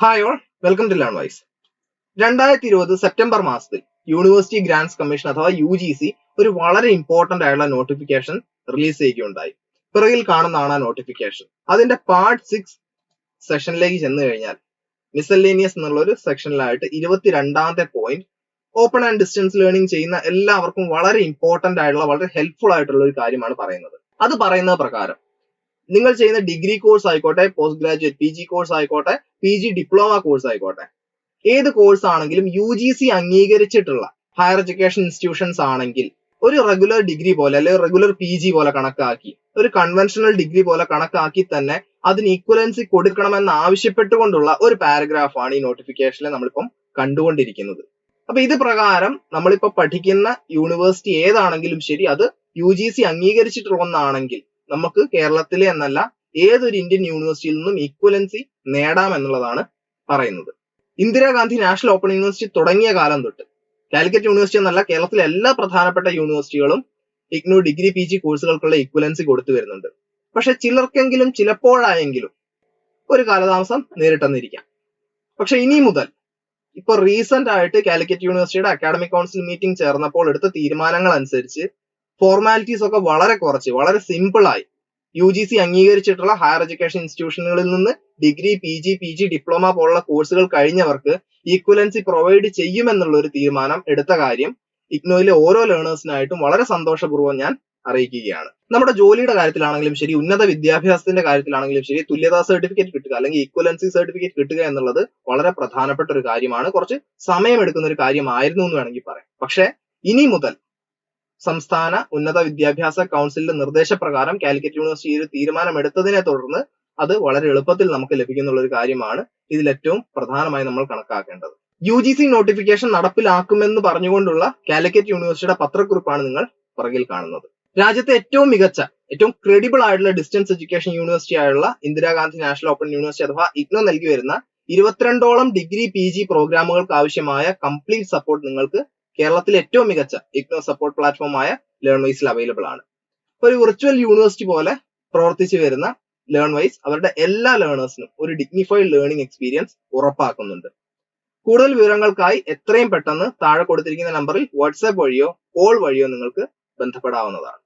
Hi all welcome to Learn Wise രണ്ടായിരത്തി ഇരുപത് September മാസത്തിൽ യൂണിവേഴ്സിറ്റി ഗ്രാൻഡ്സ് കമ്മീഷൻ അഥവാ യു ജി സി ഒരു വളരെ ഇമ്പോർട്ടന്റ് ആയിട്ടുള്ള നോട്ടിഫിക്കേഷൻ റിലീസ് ചെയ്യുകയുണ്ടായി. പിറകിൽ കാണുന്നതാണ് ആ നോട്ടിഫിക്കേഷൻ അതിന്റെ പാർട്ട് സിക്സ് സെഷനിലേക്ക് ചെന്ന് കഴിഞ്ഞാൽ മിസലേനിയസ് എന്നുള്ള ഒരു സെക്ഷനിലായിട്ട് ഇരുപത്തിരണ്ടാമത്തെ point open and distance learning ചെയ്യുന്ന എല്ലാവർക്കും വളരെ ഇമ്പോർട്ടന്റ് ആയിട്ടുള്ള വളരെ ഹെൽപ്ഫുൾ ആയിട്ടുള്ള ഒരു കാര്യമാണ് പറയുന്നത്. അത് പറയുന്ന പ്രകാരം നിങ്ങൾ ചെയ്യുന്ന ഡിഗ്രി കോഴ്സ് ആയിക്കോട്ടെ post graduate P G course ആയിക്കോട്ടെ പി ജി ഡിപ്ലോമ കോഴ്സ് ആയിക്കോട്ടെ. ഏത് കോഴ്സ് ആണെങ്കിലും യു ജി സി അംഗീകരിച്ചിട്ടുള്ള ഹയർ എഡ്യൂക്കേഷൻ ഇൻസ്റ്റിറ്റ്യൂഷൻസ് ആണെങ്കിൽ ഒരു റെഗുലർ ഡിഗ്രി പോലെ അല്ലെങ്കിൽ റെഗുലർ പി ജി പോലെ കണക്കാക്കി ഒരു കൺവെൻഷണൽ ഡിഗ്രി പോലെ കണക്കാക്കി തന്നെ അതിന് ഈക്വലൻസി കൊടുക്കണമെന്ന് ആവശ്യപ്പെട്ടുകൊണ്ടുള്ള ഒരു പാരഗ്രാഫാണ് ഈ നോട്ടിഫിക്കേഷനിൽ നമ്മളിപ്പം കണ്ടുകൊണ്ടിരിക്കുന്നത്. അപ്പൊ ഇത് പ്രകാരം നമ്മളിപ്പോ പഠിക്കുന്ന യൂണിവേഴ്സിറ്റി ഏതാണെങ്കിലും ശരി അത് യു ജി സി അംഗീകരിച്ചിട്ടുള്ള ഒന്നാണെങ്കിൽ നമുക്ക് കേരളത്തിലെ എന്നല്ല ഏതൊരു ഇന്ത്യൻ യൂണിവേഴ്സിറ്റിയിൽ നിന്നും ഇക്വലൻസി നേടാം എന്നുള്ളതാണ് പറയുന്നത്. ഇന്ദിരാഗാന്ധി നാഷണൽ ഓപ്പൺ യൂണിവേഴ്സിറ്റി തുടങ്ങിയ കാലം തൊട്ട് കാലിക്കറ്റ് യൂണിവേഴ്സിറ്റി എന്നല്ല കേരളത്തിലെ എല്ലാ പ്രധാനപ്പെട്ട യൂണിവേഴ്സിറ്റികളും ഇഗ്നു ഡിഗ്രി പി ജി കോഴ്സുകൾക്കുള്ള ഇക്വലൻസി കൊടുത്തു വരുന്നുണ്ട്. പക്ഷെ ചിലർക്കെങ്കിലും ചിലപ്പോഴായെങ്കിലും ഒരു കാലതാമസം നേരിട്ടെന്നിരിക്കാം പക്ഷെ ഇനി മുതൽ ഇപ്പൊ റീസെന്റ് ആയിട്ട് കാലിക്കറ്റ് യൂണിവേഴ്സിറ്റിയുടെ അക്കാഡമിക് കൗൺസിൽ മീറ്റിംഗ് ചേർന്നപ്പോൾ എടുത്ത തീരുമാനങ്ങൾ അനുസരിച്ച് ഫോർമാലിറ്റീസ് ഒക്കെ വളരെ കുറച്ച് വളരെ സിമ്പിൾ ആയി യു ജി സി അംഗീകരിച്ചിട്ടുള്ള ഹയർ എഡ്യൂക്കേഷൻ ഇൻസ്റ്റിറ്റ്യൂഷനുകളിൽ നിന്ന് degree P G P G diploma പോലുള്ള കോഴ്സുകൾ കഴിഞ്ഞവർക്ക് ഈക്വലൻസി പ്രൊവൈഡ് ചെയ്യുമെന്നുള്ള ഒരു തീരുമാനം എടുത്ത കാര്യം ഇഗ്നോയിലെ ഓരോ ലേണേഴ്സിനായിട്ടും വളരെ സന്തോഷപൂർവം ഞാൻ അറിയിക്കുകയാണ്. നമ്മുടെ ജോലിയുടെ കാര്യത്തിലാണെങ്കിലും ശരി ഉന്നത വിദ്യാഭ്യാസത്തിന്റെ കാര്യത്തിലാണെങ്കിലും ശരി തുല്യതാ സർട്ടിഫിക്കറ്റ് കിട്ടുക അല്ലെങ്കിൽ ഈക്വലൻസി സർട്ടിഫിക്കറ്റ് കിട്ടുക എന്നുള്ളത് വളരെ പ്രധാനപ്പെട്ട ഒരു കാര്യമാണ്. കുറച്ച് സമയമെടുക്കുന്ന ഒരു കാര്യമായിരുന്നു എന്ന് വേണമെങ്കിൽ പറയാം. പക്ഷേ ഇനി മുതൽ സംസ്ഥാന ഉന്നത വിദ്യാഭ്യാസ കൗൺസിലിന്റെ നിർദ്ദേശപ്രകാരം കാലിക്കറ്റ് യൂണിവേഴ്സിറ്റി ഒരു തീരുമാനമെടുത്തതിനെ തുടർന്ന് അത് വളരെ എളുപ്പത്തിൽ നമുക്ക് ലഭിക്കുന്നുള്ള ഒരു കാര്യമാണ് ഇതിൽ ഏറ്റവും പ്രധാനമായി നമ്മൾ കണക്കാക്കേണ്ടത്. യു ജി സി നോട്ടിഫിക്കേഷൻ നടപ്പിലാക്കുമെന്ന് പറഞ്ഞുകൊണ്ടുള്ള കാലിക്കറ്റ് യൂണിവേഴ്സിറ്റിയുടെ പത്രക്കുറിപ്പാണ് നിങ്ങൾ പുറകിൽ കാണുന്നത്. രാജ്യത്തെ ഏറ്റവും മികച്ച ഏറ്റവും ക്രെഡിബിൾ ആയിട്ടുള്ള ഡിസ്റ്റൻസ് എഡ്യൂക്കേഷൻ യൂണിവേഴ്സിറ്റി ആയുള്ള ഇന്ദിരാഗാന്ധി നാഷണൽ ഓപ്പൺ യൂണിവേഴ്സിറ്റി അഥവാ ഇഗ്നോ നൽകി വരുന്ന ഇരുപത്തിരണ്ടോളം ഡിഗ്രി പി ജി പ്രോഗ്രാമുകൾക്ക് ആവശ്യമായ കംപ്ലീറ്റ് സപ്പോർട്ട് നിങ്ങൾക്ക് കേരളത്തിലെ ഏറ്റവും മികച്ച ഇഗ്നോ സപ്പോർട്ട് പ്ലാറ്റ്ഫോമായ ലേൺ വൈസിൽ അവൈലബിൾ ആണ്. ഒരു വിർച്വൽ യൂണിവേഴ്സിറ്റി പോലെ പ്രവർത്തിച്ചു വരുന്ന ലേൺ വൈസ് അവരുടെ എല്ലാ ലേണേഴ്സിനും ഒരു ഡിഗ്നിഫൈഡ് ലേണിംഗ് എക്സ്പീരിയൻസ് ഉറപ്പാക്കുന്നുണ്ട്. കൂടുതൽ വിവരങ്ങൾക്കായി എത്രയും പെട്ടെന്ന് താഴെ കൊടുത്തിരിക്കുന്ന നമ്പറിൽ വാട്സാപ്പ് വഴിയോ കോൾ വഴിയോ നിങ്ങൾക്ക് ബന്ധപ്പെടാവുന്നതാണ്.